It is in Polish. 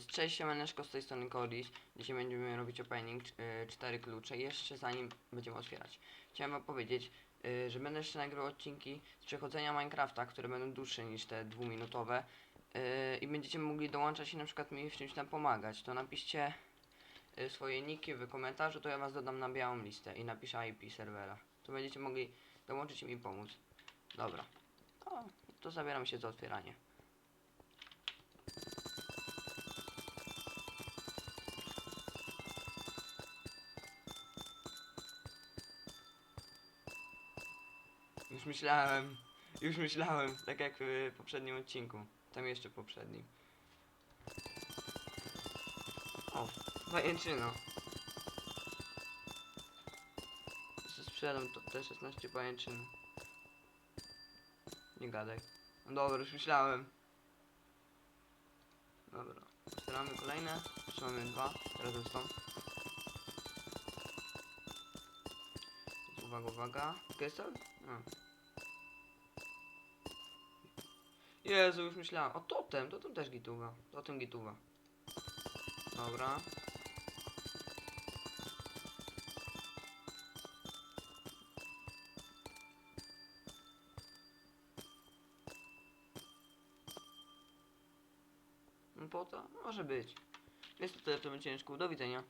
Więc cześć siemaneczko, z tej strony Codis. Dzisiaj będziemy robić opening, y, cztery klucze. Jeszcze zanim będziemy otwierać. Chciałem wam powiedzieć, y, że będę jeszcze nagrywał odcinki z przechodzenia Minecrafta, które będą dłuższe niż te dwuminutowe. Y, I będziecie mogli dołączać i na przykład mi w czymś tam pomagać. To napiszcie y, swoje niki w komentarzu, to ja was dodam na białą listę i napiszę IP serwera. To będziecie mogli dołączyć i mi pomóc. Dobra. To zabieram się za otwieranie. Już myślałem, już myślałem, tak jak w poprzednim odcinku. Tam jeszcze poprzednim. O, pajęczyno. Sprzedam to, te 16 pajęczyn. Nie gadaj. No dobra, już myślałem. Dobra, otwieramy kolejne. Jeszcze mamy dwa, już są. Uwaga, uwaga. Gesel? No. Jezu, już myślałem. O, totem, totem też gituwa. Totem gituwa. Dobra. No po to? Może być. Jest to tyle w tym odcinku. Do widzenia.